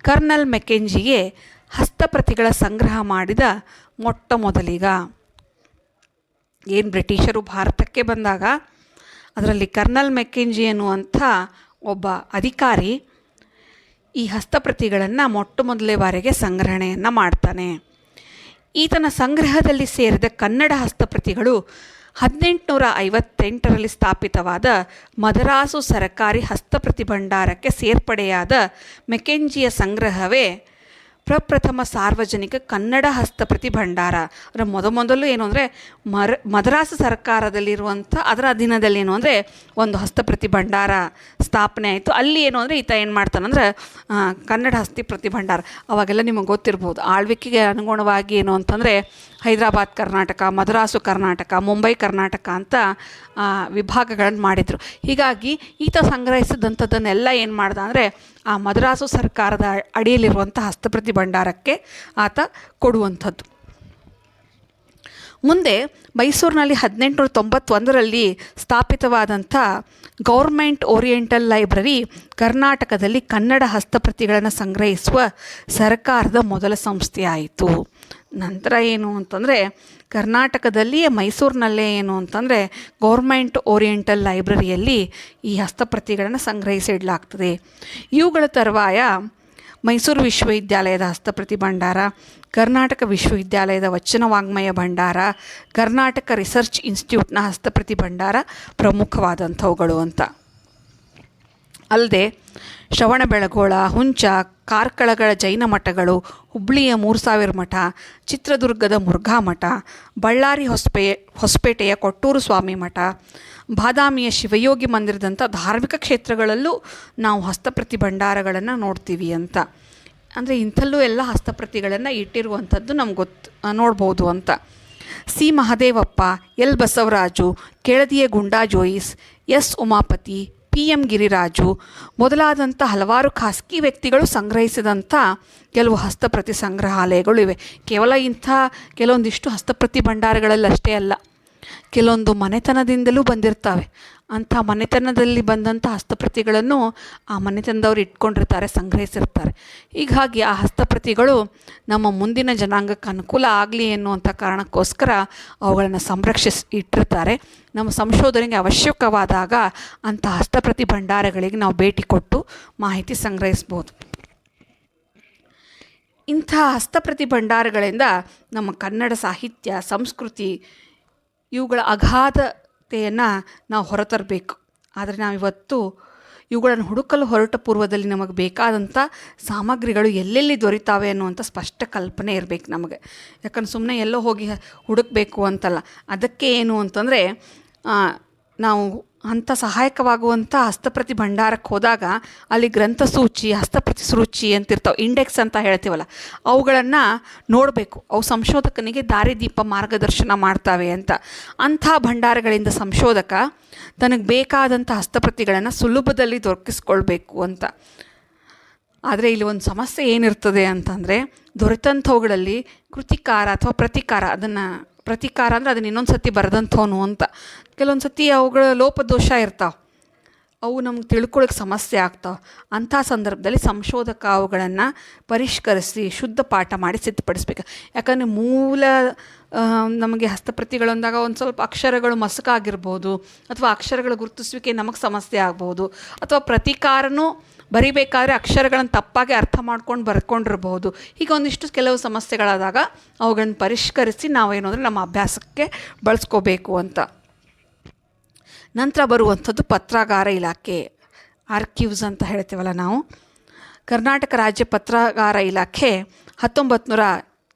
ಕರ್ನಲ್ ಮೆಕೆಂಜಿಗೆ ಹಸ್ತಪ್ರತಿಗಳ ಸಂಗ್ರಹ ಮಾಡಿದ ಮೊಟ್ಟ ಮೊದಲಿಗ. ಏನು ಬ್ರಿಟಿಷರು ಭಾರತಕ್ಕೆ ಬಂದಾಗ ಅದರಲ್ಲಿ ಕರ್ನಲ್ ಮೆಕೆಂಜಿ ಎನ್ನುವಂಥ ಒಬ್ಬ ಅಧಿಕಾರಿ ಈ ಹಸ್ತಪ್ರತಿಗಳನ್ನು ಮೊಟ್ಟ ಮೊದಲೇ ಬಾರಿಗೆ ಸಂಗ್ರಹಣೆಯನ್ನು ಮಾಡ್ತಾನೆ. ಈತನ ಸಂಗ್ರಹದಲ್ಲಿ ಸೇರಿದ ಕನ್ನಡ ಹಸ್ತಪ್ರತಿಗಳು ಹದಿನೆಂಟುನೂರ ಐವತ್ತೆಂಟರಲ್ಲಿ ಸ್ಥಾಪಿತವಾದ ಮದರಾಸು ಸರಕಾರಿ ಹಸ್ತಪ್ರತಿ ಭಂಡಾರಕ್ಕೆ ಸೇರ್ಪಡೆಯಾದ ಮೆಕೆಂಜಿಯ ಸಂಗ್ರಹವೇ ಪ್ರಪ್ರಥಮ ಸಾರ್ವಜನಿಕ ಕನ್ನಡ ಹಸ್ತಪ್ರತಿ ಭಂಡಾರ. ಅಂದರೆ ಮೊದಮೊದಲು ಏನು ಅಂದರೆ ಮರ, ಮದ್ರಾಸ್ ಸರ್ಕಾರದಲ್ಲಿರುವಂಥ ಅದರ ಅಧೀನದಲ್ಲಿ ಏನು ಅಂದರೆ ಒಂದು ಹಸ್ತಪ್ರತಿ ಭಂಡಾರ ಸ್ಥಾಪನೆ ಆಯಿತು. ಅಲ್ಲಿ ಏನು ಅಂದರೆ ಈತ ಏನು ಮಾಡ್ತಾನಂದ್ರೆ ಕನ್ನಡ ಹಸ್ತಿ ಪ್ರತಿ ಭಂಡಾರ. ಅವಾಗೆಲ್ಲ ನಿಮಗೆ ಗೊತ್ತಿರ್ಬೋದು. ಆಳ್ವಿಕೆಗೆ ಅನುಗುಣವಾಗಿ ಏನು ಅಂತಂದರೆ ಹೈದರಾಬಾದ್, ಕರ್ನಾಟಕ, ಮದ್ರಾಸು, ಕರ್ನಾಟಕ, ಮುಂಬೈ, ಕರ್ನಾಟಕ ಅಂತ ವಿಭಾಗಗಳನ್ನು ಮಾಡಿದರು. ಹೀಗಾಗಿ ಈತ ಸಂಗ್ರಹಿಸಿದಂಥದ್ದನ್ನೆಲ್ಲ ಏನು ಮಾಡ್ದ ಅಂದರೆ, ಆ ಮದ್ರಾಸು ಸರ್ಕಾರದ ಅಡಿಯಲ್ಲಿರುವಂಥ ಹಸ್ತಪ್ರತಿ ಭಂಡಾರಕ್ಕೆ ಆತ ಕೊಡುವಂಥದ್ದು. ಮುಂದೆ ಮೈಸೂರಿನಲ್ಲಿ ಹದಿನೆಂಟುನೂರ ತೊಂಬತ್ತೊಂದರಲ್ಲಿ ಸ್ಥಾಪಿತವಾದಂಥ ಗೌರ್ಮೆಂಟ್ ಓರಿಯೆಂಟಲ್ ಲೈಬ್ರರಿ ಕರ್ನಾಟಕದಲ್ಲಿ ಕನ್ನಡ ಹಸ್ತಪ್ರತಿಗಳನ್ನು ಸಂಗ್ರಹಿಸುವ ಸರ್ಕಾರದ ಮೊದಲ ಸಂಸ್ಥೆ ಆಯಿತು ನಂತರ ಏನು ಅಂತಂದರೆ, ಕರ್ನಾಟಕದಲ್ಲಿಯೇ ಮೈಸೂರಿನಲ್ಲೇ ಏನು ಅಂತಂದರೆ, ಗೌರ್ಮೆಂಟ್ ಓರಿಯೆಂಟಲ್ ಲೈಬ್ರರಿಯಲ್ಲಿ ಈ ಹಸ್ತಪ್ರತಿಗಳನ್ನು ಸಂಗ್ರಹಿಸಿಡಲಾಗ್ತದೆ ಇವುಗಳ ತರುವಾಯ ಮೈಸೂರು ವಿಶ್ವವಿದ್ಯಾಲಯದ ಹಸ್ತಪ್ರತಿ ಭಂಡಾರ, ಕರ್ನಾಟಕ ವಿಶ್ವವಿದ್ಯಾಲಯದ ವಚನ ವಾಂಗ್ಮಯ ಭಂಡಾರ, ಕರ್ನಾಟಕ ರಿಸರ್ಚ್ ಇನ್ಸ್ಟಿಟ್ಯೂಟ್ನ ಹಸ್ತಪ್ರತಿ ಭಂಡಾರ ಪ್ರಮುಖವಾದಂಥವುಗಳು ಅಂತ. ಅಲ್ಲದೆ ಶ್ರವಣಬೆಳಗೊಳ ಹುಂಚ, ಕಾರ್ಕಳಗಳ ಜೈನ ಮಠಗಳು ಹುಬ್ಬಳ್ಳಿಯ ಮೂರು ಸಾವಿರ ಮಠ, ಚಿತ್ರದುರ್ಗದ ಮುರುಘಾ ಮಠ, ಬಳ್ಳಾರಿ ಹೊಸಪೇ, ಹೊಸಪೇಟೆಯ ಕೊಟ್ಟೂರು ಸ್ವಾಮಿ ಮಠ, ಬಾದಾಮಿಯ ಶಿವಯೋಗಿ ಮಂದಿರದಂಥ ಧಾರ್ಮಿಕ ಕ್ಷೇತ್ರಗಳಲ್ಲೂ ನಾವು ಹಸ್ತಪ್ರತಿ ಭಂಡಾರಗಳನ್ನು ನೋಡ್ತೀವಿ ಅಂತ. ಅಂದರೆ ಇಂಥಲ್ಲೂ ಎಲ್ಲ ಹಸ್ತಪ್ರತಿಗಳನ್ನು ಇಟ್ಟಿರುವಂಥದ್ದು ನಮ್ಗೆ ಗೊತ್ತು ನೋಡ್ಬೋದು ಅಂತ. C Mahadevappa, L Basavaraju, ಕೆಳದಿಯ Gunda Jois, S Umapathi P M Giriraju ಮೊದಲಾದಂಥ ಹಲವಾರು ಖಾಸಗಿ ವ್ಯಕ್ತಿಗಳು ಸಂಗ್ರಹಿಸಿದಂಥ ಕೆಲವು ಹಸ್ತಪ್ರತಿ ಸಂಗ್ರಹಾಲಯಗಳು ಇವೆ. ಕೇವಲ ಇಂಥ ಕೆಲವೊಂದಿಷ್ಟು ಹಸ್ತಪ್ರತಿ ಭಂಡಾರಗಳಲ್ಲಷ್ಟೇ ಅಲ್ಲ, ಕೆಲವೊಂದು ಮನೆತನದಿಂದಲೂ ಬಂದಿರ್ತವೆ. ಅಂಥ ಮನೆತನದಲ್ಲಿ ಬಂದಂಥ ಹಸ್ತಪ್ರತಿಗಳನ್ನು ಆ ಮನೆತನದವ್ರು ಇಟ್ಕೊಂಡಿರ್ತಾರೆ, ಸಂಗ್ರಹಿಸಿರ್ತಾರೆ. ಹೀಗಾಗಿ ಆ ಹಸ್ತಪ್ರತಿಗಳು ನಮ್ಮ ಮುಂದಿನ ಜನಾಂಗಕ್ಕೆ ಅನುಕೂಲ ಆಗಲಿ ಎನ್ನುವಂಥ ಕಾರಣಕ್ಕೋಸ್ಕರ ಅವುಗಳನ್ನು ಸಂರಕ್ಷಿಸಿ ಇಟ್ಟಿರ್ತಾರೆ. ನಮ್ಮ ಸಂಶೋಧನೆಗೆ ಅವಶ್ಯಕವಾದಾಗ ಅಂಥ ಹಸ್ತಪ್ರತಿ ಭಂಡಾರಗಳಿಗೆ ನಾವು ಭೇಟಿ ಕೊಟ್ಟು ಮಾಹಿತಿ ಸಂಗ್ರಹಿಸ್ಬೋದು. ಇಂಥ ಹಸ್ತಪ್ರತಿ ಭಂಡಾರಗಳಿಂದ ನಮ್ಮ ಕನ್ನಡ ಸಾಹಿತ್ಯ, ಸಂಸ್ಕೃತಿ ಇವುಗಳ ಅಗಾಧತೆಯನ್ನು ನಾವು ಹೊರತರಬೇಕು. ಆದರೆ ನಾವಿವತ್ತು ಇವುಗಳನ್ನು ಹುಡುಕಲು ಹೊರಟ ಪೂರ್ವದಲ್ಲಿ ನಮಗೆ ಬೇಕಾದಂಥ ಸಾಮಗ್ರಿಗಳು ಎಲ್ಲೆಲ್ಲಿ ದೊರೀತಾವೆ ಅನ್ನುವಂಥ ಸ್ಪಷ್ಟ ಕಲ್ಪನೆ ಇರಬೇಕು ನಮಗೆ. ಯಾಕಂದ್ರೆ ಸುಮ್ಮನೆ ಎಲ್ಲೋ ಹೋಗಿ ಹುಡುಕಬೇಕು ಅಂತಲ್ಲ. ಅದಕ್ಕೆ ಏನು ಅಂತಂದರೆ ನಾವು ಅಂಥ ಸಹಾಯಕವಾಗುವಂಥ ಹಸ್ತಪ್ರತಿ ಭಂಡಾರಕ್ಕೆ ಹೋದಾಗ ಅಲ್ಲಿ ಗ್ರಂಥಸೂಚಿ, ಹಸ್ತಪ್ರತಿ ಸೂಚಿ ಅಂತಿರ್ತಾವೆ ಇಂಡೆಕ್ಸ್ ಅಂತ ಹೇಳ್ತೀವಲ್ಲ, ಅವುಗಳನ್ನು ನೋಡಬೇಕು. ಅವು ಸಂಶೋಧಕನಿಗೆ ದಾರಿದೀಪ ಮಾರ್ಗದರ್ಶನ ಮಾಡ್ತಾವೆ ಅಂತ. ಅಂಥ ಭಂಡಾರಗಳಿಂದ ಸಂಶೋಧಕ ತನಗೆ ಬೇಕಾದಂಥ ಹಸ್ತಪ್ರತಿಗಳನ್ನು ಸುಲಭದಲ್ಲಿ ದೊರಕಿಸ್ಕೊಳ್ಬೇಕು ಅಂತ. ಆದರೆ ಇಲ್ಲಿ ಒಂದು ಸಮಸ್ಯೆ ಏನಿರ್ತದೆ ಅಂತಂದರೆ ದೊರೆತಂಥವುಗಳಲ್ಲಿ ಕೃತಿಕಾರ ಅಥವಾ ಪ್ರತಿಕಾರ ಅದನ್ನು ಪ್ರತಿಕಾರ ಅಂದರೆ ಅದನ್ನ ಇನ್ನೊಂದು ಸತಿ ಬರೆದಂಥವನು ಅಂತ. ಕೆಲವೊಂದು ಸತಿ ಅವುಗಳ ಲೋಪದೋಷ ಇರ್ತಾವೆ. ಅವು ನಮ್ಗೆ ತಿಳ್ಕೊಳ್ಳೋಕೆ ಸಮಸ್ಯೆ ಆಗ್ತಾವೆ ಅಂಥ ಸಂದರ್ಭದಲ್ಲಿ ಸಂಶೋಧಕ ಅವುಗಳನ್ನು ಪರಿಷ್ಕರಿಸಿ, ಶುದ್ಧ ಪಾಠ ಮಾಡಿ ಸಿದ್ಧಪಡಿಸ್ಬೇಕು. ಯಾಕಂದರೆ ಮೂಲ ನಮಗೆ ಹಸ್ತಪ್ರತಿಗಳಂದಾಗ ಒಂದು ಸ್ವಲ್ಪ ಅಕ್ಷರಗಳು ಮಸುಕಾಗಿರ್ಬೋದು, ಅಥವಾ ಅಕ್ಷರಗಳ ಗುರುತಿಸುವಿಕೆ ನಮಗೆ ಸಮಸ್ಯೆ ಆಗ್ಬೋದು, ಅಥವಾ ಪ್ರತಿಕಾರನೂ ಬರಿಬೇಕಾದ್ರೆ ಅಕ್ಷರಗಳನ್ನು ತಪ್ಪಾಗಿ ಅರ್ಥ ಮಾಡ್ಕೊಂಡು ಬರ್ಕೊಂಡಿರ್ಬೋದು. ಹೀಗೆ ಒಂದಿಷ್ಟು ಕೆಲವು ಸಮಸ್ಯೆಗಳಾದಾಗ ಅವುಗಳನ್ನು ಪರಿಷ್ಕರಿಸಿ ನಾವೇನು ಅಂದರೆ ನಮ್ಮ ಅಭ್ಯಾಸಕ್ಕೆ ಬಳಸ್ಕೋಬೇಕು ಅಂತ. ನಂತರ ಬರುವಂಥದ್ದು ಪತ್ರಾಗಾರ ಇಲಾಖೆ ಆರ್ಕಿವ್ಸ್ ಅಂತ ಹೇಳ್ತೀವಲ್ಲ ನಾವು. ಕರ್ನಾಟಕ ರಾಜ್ಯ ಪತ್ರಾಗಾರ ಇಲಾಖೆ ಹತ್ತೊಂಬತ್ತು ನೂರ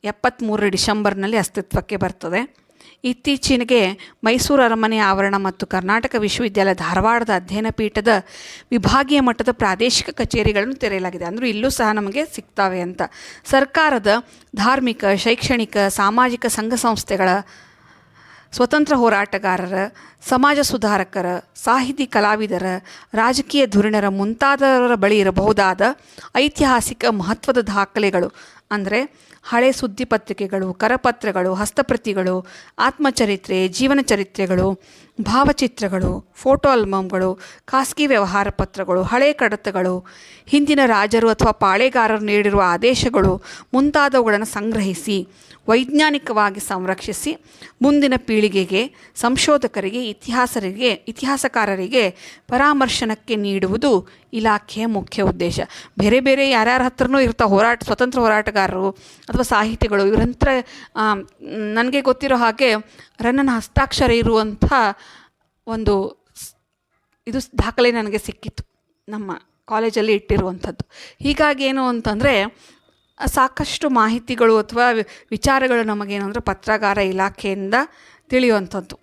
ಎಪ್ಪತ್ತ್ಮೂರರ ಡಿಸೆಂಬರ್ನಲ್ಲಿ ಅಸ್ತಿತ್ವಕ್ಕೆ ಬರ್ತದೆ. ಇತ್ತೀಚಿನಗೆ ಮೈಸೂರು ಅರಮನೆ ಆವರಣ ಮತ್ತು ಕರ್ನಾಟಕ ವಿಶ್ವವಿದ್ಯಾಲಯ ಧಾರವಾಡದ ಅಧ್ಯಯನ ಪೀಠದ ವಿಭಾಗೀಯ ಮಟ್ಟದ ಪ್ರಾದೇಶಿಕ ಕಚೇರಿಗಳನ್ನು ತೆರೆಯಲಾಗಿದೆ. ಅಂದರೂ ಇಲ್ಲೂ ಸಹ ನಮಗೆ ಸಿಗ್ತಾವೆ ಅಂತ. ಸರ್ಕಾರದ ಧಾರ್ಮಿಕ, ಶೈಕ್ಷಣಿಕ, ಸಾಮಾಜಿಕ ಸಂಘ ಸಂಸ್ಥೆಗಳ ಸ್ವತಂತ್ರ ಹೋರಾಟಗಾರರ ಸಮಾಜ ಸುಧಾರಕರ ಸಾಹಿತಿ ಕಲಾವಿದರ ರಾಜಕೀಯ ಧುರೀಣರ ಮುಂತಾದವರ ಬಳಿ ಇರಬಹುದಾದ ಐತಿಹಾಸಿಕ ಮಹತ್ವದ ದಾಖಲೆಗಳು. ಅಂದರೆ ಹಳೆ ಸುದ್ದಿ ಪತ್ರಿಕೆಗಳು, ಕರಪತ್ರಗಳು, ಹಸ್ತಪ್ರತಿಗಳು, ಆತ್ಮಚರಿತ್ರೆ, ಜೀವನ ಚರಿತ್ರೆಗಳು, ಭಾವಚಿತ್ರಗಳು, ಫೋಟೋ ಆಲ್ಬಮ್ಗಳು ಖಾಸಗಿ ವ್ಯವಹಾರ ಪತ್ರಗಳು, ಹಳೆ ಕಡತಗಳು, ಹಿಂದಿನ ರಾಜರು ಅಥವಾ ಪಾಳೆಗಾರರು ನೀಡಿರುವ ಆದೇಶಗಳು ಮುಂತಾದವುಗಳನ್ನು ಸಂಗ್ರಹಿಸಿ, ವೈಜ್ಞಾನಿಕವಾಗಿ ಸಂರಕ್ಷಿಸಿ, ಮುಂದಿನ ಪೀಳಿಗೆಗೆ, ಸಂಶೋಧಕರಿಗೆ, ಇತಿಹಾಸರಿಗೆ, ಇತಿಹಾಸಕಾರರಿಗೆ ಪರಾಮರ್ಶನಕ್ಕೆ ನೀಡುವುದು ಇಲಾಖೆಯ ಮುಖ್ಯ ಉದ್ದೇಶ. ಬೇರೆ ಬೇರೆ ಯಾರ್ಯಾರ ಹತ್ರನೂ ಇರ್ತಾ ಹೋರಾಟ, ಸ್ವತಂತ್ರ ಹೋರಾಟಗಾರರು ಅಥವಾ ಸಾಹಿತಿಗಳು ಇವರಂತ್ರ ನನಗೆ ಗೊತ್ತಿರೋ ಹಾಗೆ ರನ್ನನ ಹಸ್ತಾಕ್ಷರ ಇರುವಂಥ ಒಂದು ಇದು ದಾಖಲೆ ನನಗೆ ಸಿಕ್ಕಿತ್ತು ನಮ್ಮ ಕಾಲೇಜಲ್ಲಿ ಇಟ್ಟಿರುವಂಥದ್ದು. ಹೀಗಾಗಿ ಏನು ಅಂತಂದರೆ, ಸಾಕಷ್ಟು ಮಾಹಿತಿಗಳು ಅಥವಾ ವಿಚಾರಗಳು ನಮಗೇನು ಅಂದರೆ ಪತ್ರಾಗಾರ ಇಲಾಖೆಯಿಂದ ತಿಳಿಯುವಂಥದ್ದು.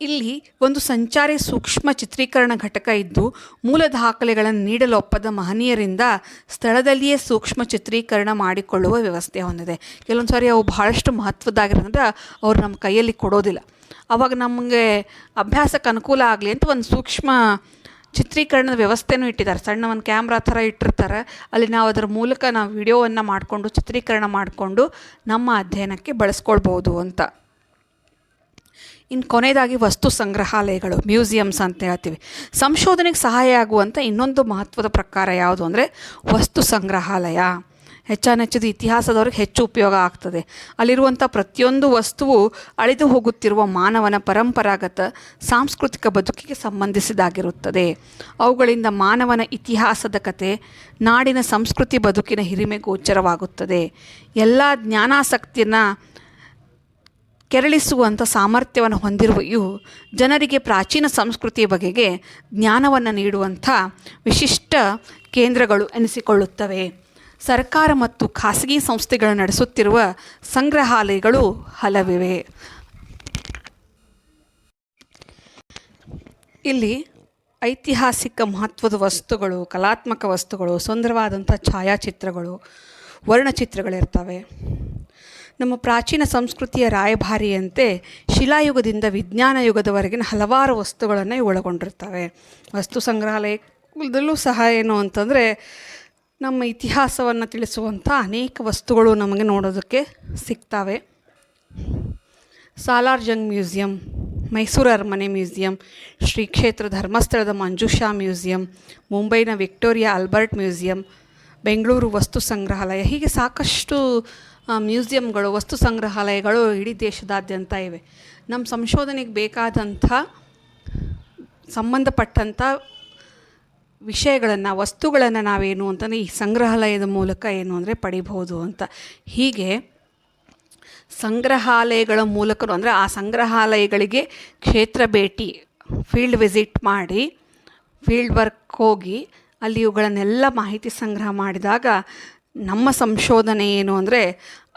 ಇಲ್ಲಿ ಒಂದು ಸಂಚಾರಿ ಸೂಕ್ಷ್ಮ ಚಿತ್ರೀಕರಣ ಘಟಕ ಇದ್ದು, ಮೂಲ ದಾಖಲೆಗಳನ್ನು ನೀಡಲು ಒಪ್ಪದ ಮಹನೀಯರಿಂದ ಸ್ಥಳದಲ್ಲಿಯೇ ಸೂಕ್ಷ್ಮ ಚಿತ್ರೀಕರಣ ಮಾಡಿಕೊಳ್ಳುವ ವ್ಯವಸ್ಥೆ ಹೊಂದಿದೆ. ಕೆಲವೊಂದು ಸಾರಿ ಅವು ಬಹಳಷ್ಟು ಮಹತ್ವದ್ದಾಗಿರೋದ್ರಿಂದ ಅವರು ನಮ್ಮ ಕೈಯಲ್ಲಿ ಕೊಡೋದಿಲ್ಲ. ಆವಾಗ ನಮಗೆ ಅಭ್ಯಾಸಕ್ಕೆ ಅನುಕೂಲ ಆಗಲಿ ಅಂತ ಒಂದು ಸೂಕ್ಷ್ಮ ಚಿತ್ರೀಕರಣದ ವ್ಯವಸ್ಥೆನೂ ಇಟ್ಟಿದ್ದಾರೆ. ಸಣ್ಣ ಒಂದು ಕ್ಯಾಮ್ರಾ ಥರ ಇಟ್ಟಿರ್ತಾರೆ. ಅಲ್ಲಿ ನಾವು ಅದರ ಮೂಲಕ ನಾವು ವಿಡಿಯೋವನ್ನು ಮಾಡಿಕೊಂಡು ಚಿತ್ರೀಕರಣ ಮಾಡಿಕೊಂಡು ನಮ್ಮ ಅಧ್ಯಯನಕ್ಕೆ ಬಳಸ್ಕೊಳ್ಬೋದು ಅಂತ. ಇನ್ನು ಕೊನೆಯದಾಗಿ ವಸ್ತು ಸಂಗ್ರಹಾಲಯಗಳು ಮ್ಯೂಸಿಯಮ್ಸ್ ಅಂತ ಹೇಳ್ತೀವಿ. ಸಂಶೋಧನೆಗೆ ಸಹಾಯ ಆಗುವಂಥ ಇನ್ನೊಂದು ಮಹತ್ವದ ಪ್ರಕಾರ ಯಾವುದು ಅಂದರೆ ವಸ್ತು ಸಂಗ್ರಹಾಲಯ. ಹೆಚ್ಚಾನೆಚ್ಚದು ಇತಿಹಾಸದವ್ರಿಗೆ ಹೆಚ್ಚು ಉಪಯೋಗ ಆಗ್ತದೆ. ಅಲ್ಲಿರುವಂಥ ಪ್ರತಿಯೊಂದು ವಸ್ತುವು ಅಳಿದು ಹೋಗುತ್ತಿರುವ ಮಾನವನ ಪರಂಪರಾಗತ ಸಾಂಸ್ಕೃತಿಕ ಬದುಕಿಗೆ ಸಂಬಂಧಿಸಿದಾಗಿರುತ್ತದೆ. ಅವುಗಳಿಂದ ಮಾನವನ ಇತಿಹಾಸದ ಕತೆ, ನಾಡಿನ ಸಂಸ್ಕೃತಿ ಬದುಕಿನ ಹಿರಿಮೆ ಗೋಚರವಾಗುತ್ತದೆ. ಎಲ್ಲ ಜ್ಞಾನಾಸಕ್ತಿಯನ್ನು ಕೆರಳಿಸುವಂಥ ಸಾಮರ್ಥ್ಯವನ್ನು ಹೊಂದಿರುವ ಇವು ಜನರಿಗೆ ಪ್ರಾಚೀನ ಸಂಸ್ಕೃತಿಯ ಬಗೆಗೆ ಜ್ಞಾನವನ್ನು ನೀಡುವಂಥ ವಿಶಿಷ್ಟ ಕೇಂದ್ರಗಳು ಎನಿಸಿಕೊಳ್ಳುತ್ತವೆ. ಸರ್ಕಾರ ಮತ್ತು ಖಾಸಗಿ ಸಂಸ್ಥೆಗಳು ನಡೆಸುತ್ತಿರುವ ಸಂಗ್ರಹಾಲಯಗಳು ಹಲವಿವೆ. ಇಲ್ಲಿ ಐತಿಹಾಸಿಕ ಮಹತ್ವದ ವಸ್ತುಗಳು, ಕಲಾತ್ಮಕ ವಸ್ತುಗಳು, ಸುಂದರವಾದಂಥ ಛಾಯಾಚಿತ್ರಗಳು, ವರ್ಣಚಿತ್ರಗಳಿರ್ತವೆ. ನಮ್ಮ ಪ್ರಾಚೀನ ಸಂಸ್ಕೃತಿಯ ರಾಯಭಾರಿಯಂತೆ ಶಿಲಾಯುಗದಿಂದ ವಿಜ್ಞಾನ ಯುಗದವರೆಗಿನ ಹಲವಾರು ವಸ್ತುಗಳನ್ನು ಒಳಗೊಂಡಿರ್ತವೆ. ವಸ್ತು ಸಂಗ್ರಹಾಲಯದಲ್ಲೂ ಸಹ ಏನು ಅಂತಂದರೆ ನಮ್ಮ ಇತಿಹಾಸವನ್ನು ತಿಳಿಸುವಂಥ ಅನೇಕ ವಸ್ತುಗಳು ನಮಗೆ ನೋಡೋದಕ್ಕೆ ಸಿಗ್ತವೆ. ಸಾಲಾರ್ ಜಂಗ್ ಮ್ಯೂಸಿಯಂ, ಮೈಸೂರು ಅರಮನೆ ಮ್ಯೂಸಿಯಂ ಶ್ರೀ ಕ್ಷೇತ್ರ ಧರ್ಮಸ್ಥಳದ ಮಂಜುಷಾ ಮ್ಯೂಸಿಯಂ, ಮುಂಬೈನ ವಿಕ್ಟೋರಿಯಾ ಆಲ್ಬರ್ಟ್ ಮ್ಯೂಸಿಯಂ, ಬೆಂಗಳೂರು ವಸ್ತು ಸಂಗ್ರಹಾಲಯ ಹೀಗೆ ಸಾಕಷ್ಟು ಮ್ಯೂಸಿಯಂಗಳು, ವಸ್ತು ಸಂಗ್ರಹಾಲಯಗಳು ಇಡೀ ದೇಶದಾದ್ಯಂತ ಇವೆ. ನಮ್ಮ ಸಂಶೋಧನೆಗೆ ಬೇಕಾದಂಥ ಸಂಬಂಧಪಟ್ಟಂಥ ವಿಷಯಗಳನ್ನು, ವಸ್ತುಗಳನ್ನು ನಾವೇನು ಅಂತಂದರೆ, ಈ ಸಂಗ್ರಹಾಲಯದ ಮೂಲಕ ಏನು ಅಂದರೆ ಪಡಿಬಹುದು ಅಂತ. ಹೀಗೆ ಸಂಗ್ರಹಾಲಯಗಳ ಮೂಲಕ ಅಂದರೆ ಆ ಸಂಗ್ರಹಾಲಯಗಳಿಗೆ ಕ್ಷೇತ್ರ ಭೇಟಿ ಫೀಲ್ಡ್ ವಿಸಿಟ್ ಮಾಡಿ ಫೀಲ್ಡ್ ವರ್ಕ್ ಹೋಗಿ ಅಲ್ಲಿ ಇವುಗಳನ್ನೆಲ್ಲ ಮಾಹಿತಿ ಸಂಗ್ರಹ ಮಾಡಿದಾಗ ನಮ್ಮ ಸಂಶೋಧನೆ ಏನು ಅಂದರೆ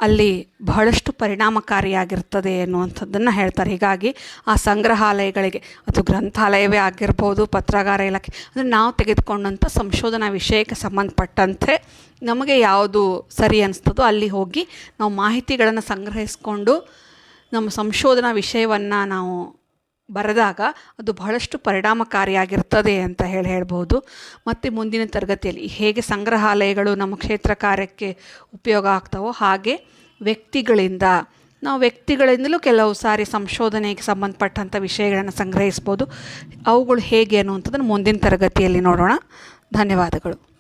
ಅಲ್ಲಿ ಬಹಳಷ್ಟು ಪರಿಣಾಮಕಾರಿಯಾಗಿರ್ತದೆ ಅನ್ನುವಂಥದ್ದನ್ನು ಹೇಳ್ತಾರೆ. ಹೀಗಾಗಿ ಆ ಸಂಗ್ರಹಾಲಯಗಳಿಗೆ ಅದು ಗ್ರಂಥಾಲಯವೇ ಆಗಿರ್ಬೋದು, ಪತ್ರಾಗಾರ ಇಲಾಖೆ, ಅಂದರೆ ನಾವು ತೆಗೆದುಕೊಂಡಂಥ ಸಂಶೋಧನಾ ವಿಷಯಕ್ಕೆ ಸಂಬಂಧಪಟ್ಟಂತೆ ನಮಗೆ ಯಾವುದು ಸರಿ ಅನಿಸ್ತದೋ ಅಲ್ಲಿ ಹೋಗಿ ನಾವು ಮಾಹಿತಿಗಳನ್ನು ಸಂಗ್ರಹಿಸಿಕೊಂಡು ನಮ್ಮ ಸಂಶೋಧನಾ ವಿಷಯವನ್ನು ನಾವು ಬರೆದಾಗ ಅದು ಬಹಳಷ್ಟು ಪರಿಣಾಮಕಾರಿಯಾಗಿರ್ತದೆ ಅಂತ ಹೇಳಿ ಹೇಳ್ಬೋದು. ಮತ್ತು ಮುಂದಿನ ತರಗತಿಯಲ್ಲಿ ಹೇಗೆ ಸಂಗ್ರಹಾಲಯಗಳು ನಮ್ಮ ಕ್ಷೇತ್ರ ಕಾರ್ಯಕ್ಕೆ ಉಪಯೋಗ ಆಗ್ತವೋ ಹಾಗೆ ವ್ಯಕ್ತಿಗಳಿಂದ, ನಾವು ವ್ಯಕ್ತಿಗಳಿಂದಲೂ ಕೆಲವು ಸಾರಿ ಸಂಶೋಧನೆಗೆ ಸಂಬಂಧಪಟ್ಟಂಥ ವಿಷಯಗಳನ್ನು ಸಂಗ್ರಹಿಸ್ಬೋದು. ಅವುಗಳು ಹೇಗೆ ಅನ್ನುವಂಥದ್ದನ್ನು ಮುಂದಿನ ತರಗತಿಯಲ್ಲಿ ನೋಡೋಣ. ಧನ್ಯವಾದಗಳು.